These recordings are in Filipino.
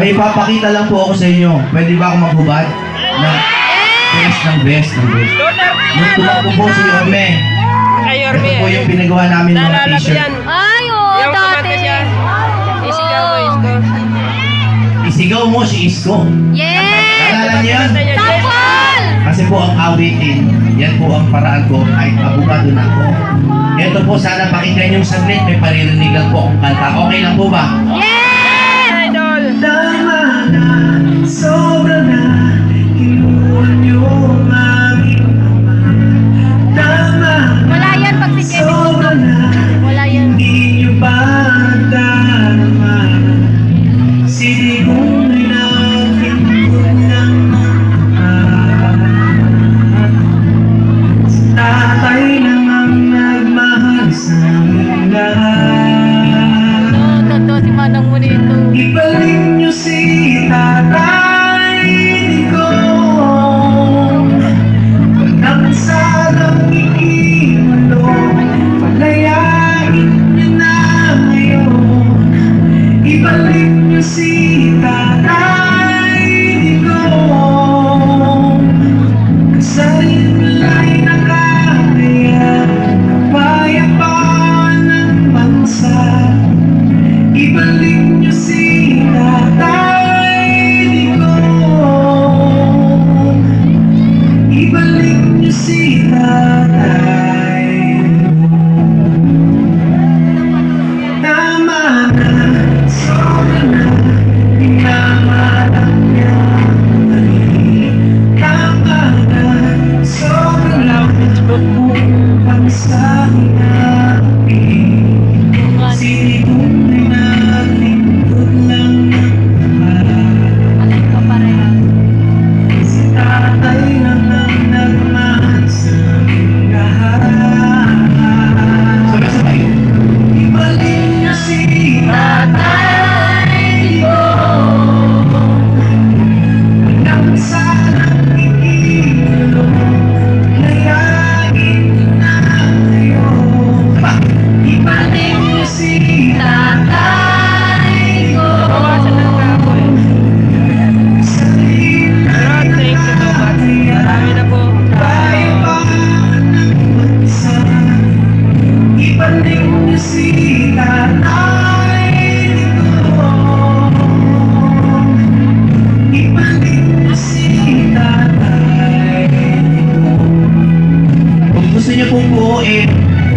May ipapakita lang po ako sa inyo. Pwede ba ako maghubad? Na best ng best ng best. Nung tumakbo po si Orme, Ito Yorme. po yung pinagawa namin ng mga Naalala ko t-shirt. yan. Ay, oo, Yung dati. kumanta siya. Isigaw mo, Isko. Isigaw mo si Isko. Yes! Naalala niyo yan? Niya, Jess. Tapol! Kasi po ang awitin, yan po ang paraan ko kahit abogado na ako. Ito po sana pakinggan yung saglit, may paririnig lang po akong kanta. Okay lang po ba? Yes!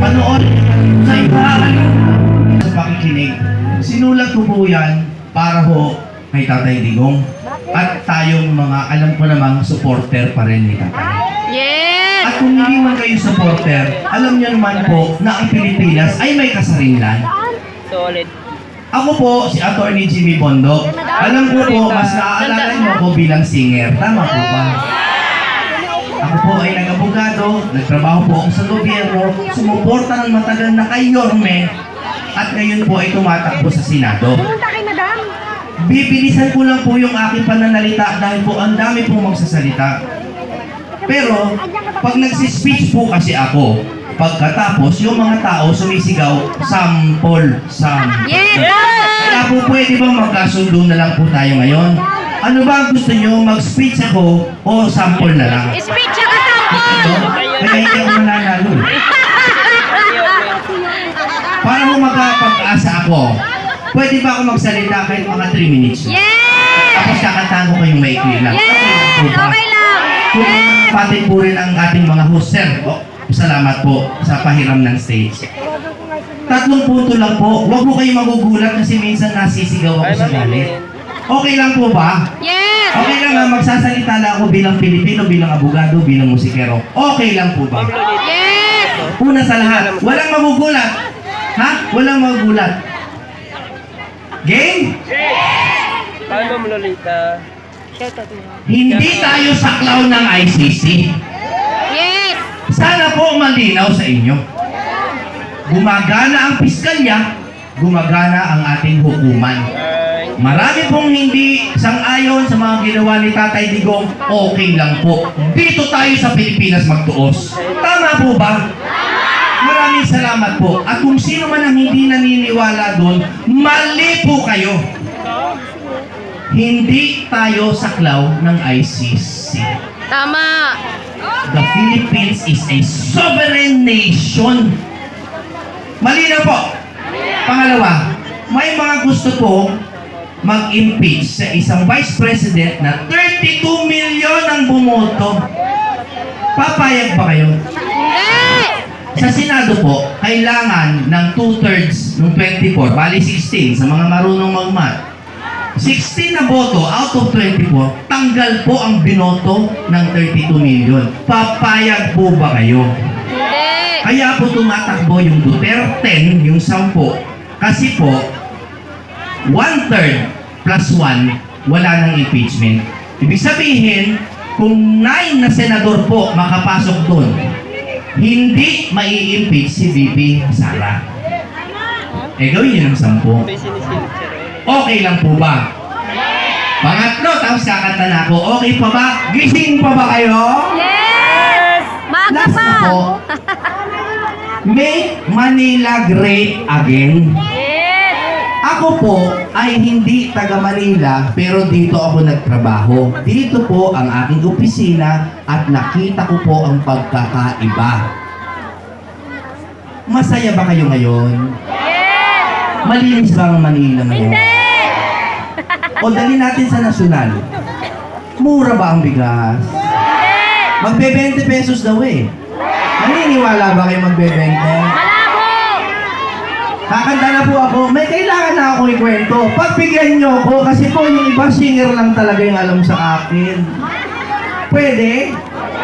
Panood sa ibahan sa pakikinig. Sinulat ko po yan para ho kay Tatay Digong at tayong mga alam ko namang supporter pa rin ni Tatay. Yes! At kung hindi man kayo supporter, alam niyo naman po na ang Pilipinas ay may kasarinlan. Solid. Ako po, si Attorney Jimmy Bondo. Alam ko po, mas naaalala niyo ako bilang singer. Tama po ba? Ako po ay nag-abogado, nagtrabaho po ako sa gobyerno, sumuporta ng matagal na kay Yorme, at ngayon po ay tumatakbo sa Senado. Bibilisan ko lang po yung aking pananalita dahil po ang dami pong magsasalita. Pero, pag nagsispeech po kasi ako, pagkatapos yung mga tao sumisigaw, sample, sample. Yes! Kaya po pwede ba magkasundo na lang po tayo ngayon? Ano ba ang gusto nyo? Mag-speech ako o sample na lang? Speech ako sample! Ito? Kaya hindi ako mananalo. Para mo magkapag-asa ako, pwede ba ako magsalita kahit mga 3 minutes? Yes! Tapos kakantahan ko kayong maikli lang. Yes! Okay lang po ba? Okay lang! Kung pati po rin ang ating mga host, sir. Oh, salamat po sa pahiram ng stage. Tatlong punto lang po. Huwag po kayo magugulat kasi minsan nasisigaw ako sa galit. Okay lang po ba? Yes! Okay lang ha, magsasalita lang ako bilang Pilipino, bilang abogado, bilang musikero. Okay lang po ba? Yes! Una sa lahat, walang magugulat. Ha? Walang magugulat. Game? Paano mo, Lolita? Hindi tayo saklaw ng ICC. Yes! Sana po malinaw sa inyo. gumagana ang piskalya, gumagana ang ating hukuman. Marami pong hindi sang-ayon sa mga ginawa ni Tatay Digong, okay lang po. Dito tayo sa Pilipinas magtuos. Tama po ba? Maraming salamat po. At kung sino man ang hindi naniniwala doon, mali po kayo. Hindi tayo saklaw ng ICC. Tama. The Philippines is a sovereign nation. Malinaw po. Pangalawa, may mga gusto po mag-impeach sa isang vice president na 32 million ang bumoto. Papayag ba kayo? Sa Senado po, kailangan ng two-thirds ng 24, bali 16 sa mga marunong mag-math. 16 na boto out of 24, tanggal po ang binoto ng 32 million. Papayag po ba kayo? Hindi. Kaya po tumatakbo yung Duterte, yung 10. Kasi po, one-third plus one, wala nang impeachment. Ibig sabihin, kung nine na senador po makapasok doon, hindi mai-impeach si VP Sara. Eh, gawin niyo ng sampu. Okay lang po ba? Pangatlo, tapos kakanta na ako. Okay pa ba? Gising pa ba kayo? Yes. Maaga Last pa. na po. Make Manila great again. Yes. Ako po ay hindi taga Manila pero dito ako nagtrabaho. Dito po ang aking opisina at nakita ko po ang pagkakaiba. Masaya ba kayo ngayon? Yes. Malinis ba ang Manila ngayon? Hindi. O dali natin sa nasyonal. Mura ba ang bigas? Magbe 20 pesos daw eh. Naniniwala ba kayo magbe 20? Malabo. Kakanta na po ako, may kailangan na ako ikwento. Pagbigyan niyo ako kasi po yung iba singer lang talaga yung alam sa akin. Pwede?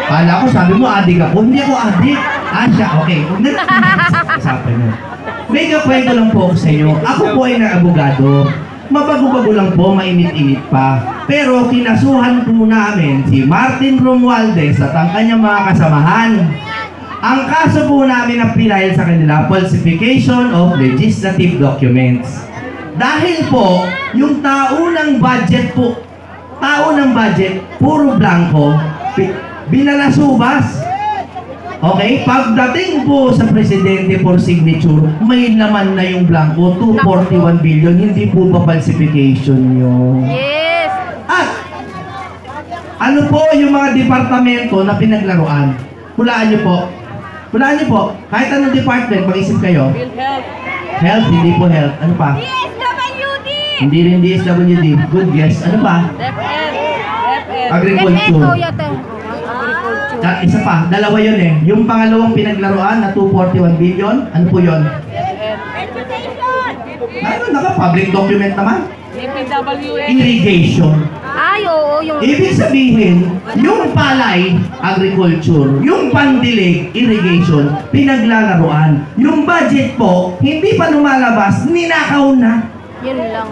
Kala ko, sabi mo, adik ako. Hindi ako adik. Ah, siya, okay. Huwag na Usapan niyo. May kakwento lang po ako sa inyo. Ako po ay naabogado. Mabago-bago lang po, mainit-init pa. Pero kinasuhan po namin si Martin Romualdez at ang kanyang mga kasamahan. Ang kaso po namin na pinahil sa kanila, falsification of legislative documents. Dahil po, yung taunang budget po, taunang budget, puro blanco, pi- binalasubas. Okay? Pagdating po sa presidente for signature, may laman na yung blanco, 241 billion, hindi po ba falsification yun? Yes. At ano po yung mga departamento na pinaglaruan? Hulaan niyo po. Hulaan niyo po. Kahit anong department, mag-isip kayo. Health, hindi po health. Ano pa? DSWD. Hindi rin DSWD. Good guess. Ano pa? DepEd. Agriculture. Ah, isa pa. Dalawa yun eh. Yung pangalawang pinaglaruan na 241 billion, ano po yun? Ano naka public document naman? Irrigation. Ay, oo. Yung... Ibig sabihin, yung palay, agriculture, yung pandilig, irrigation, pinaglalaruan. Yung budget po, hindi pa lumalabas, ninakaw na. Yun lang.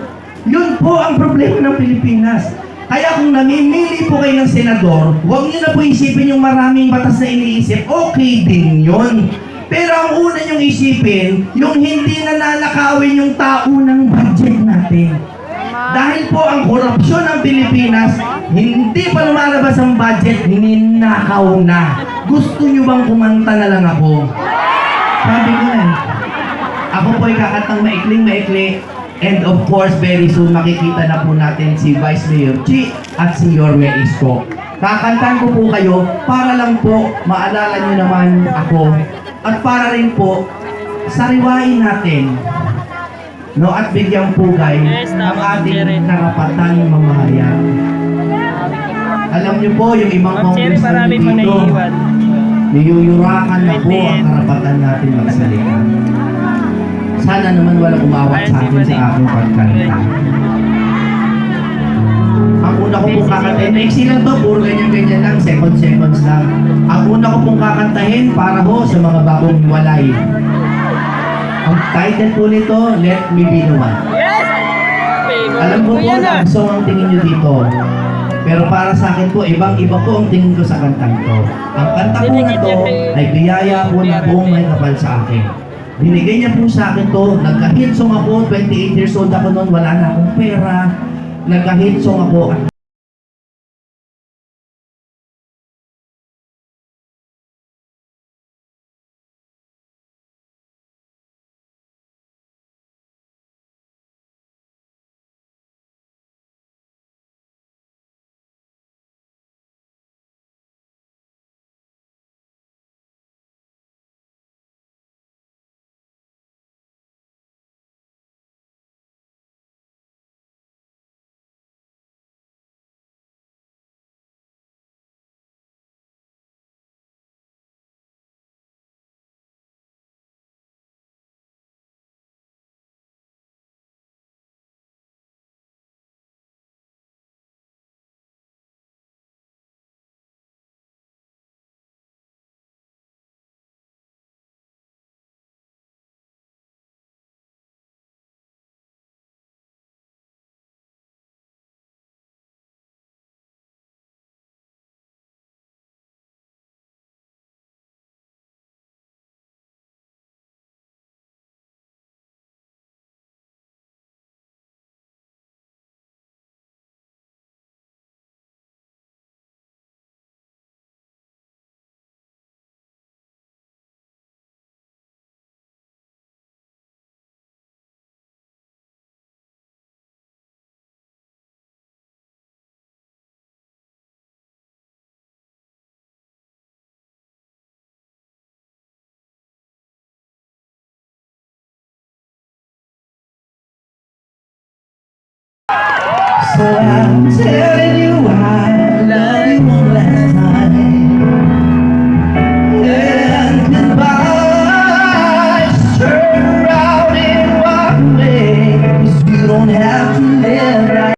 Yun po ang problema ng Pilipinas. Kaya kung namimili po kayo ng senador, huwag niyo na po isipin yung maraming batas na iniisip. Okay din yun. Pero ang una niyong isipin, yung hindi na nanakawin yung tao ng budget natin. Dahil po ang korupsyon ng Pilipinas, hindi pa lumalabas ang budget, ninakaw na. Gusto niyo bang kumanta na lang ako? Sabi ko na eh. Ako po ay kakatang maikling maikli. And of course, very soon makikita na po natin si Vice Mayor Chi at si Yorme Isko. Kakantan ko po kayo para lang po maalala niyo naman ako at para rin po sariwain natin no at bigyang pugay Yes, ang ating karapatan mamahayan. Alam niyo po yung ibang congressman marami pang dito, niyuyurakan na po ang karapatan natin magsalita. Sana naman walang umawat sa akin sa aking pagkanta. Ang una ko pong kakantahin, next lang to, puro ganyan-ganyan lang, second seconds lang. Ang una ko pong kakantahin para ho sa mga bagong walay. Ang title po nito, Let Me Be The One. Alam ko po na. gusto ang tingin nyo dito. Pero para sa akin po, ibang-iba po ang tingin ko sa kantang to. Ang kanta po na to ay biyaya po na buong may kapal sa akin. Binigay niya po sa akin to. Nagka-hit song ako. 28 years old ako noon. Wala na akong pera. Nagka-hit song ako. So I'm telling you I love you one last time. And goodbye. Turn around and walk away. you don't have to live right.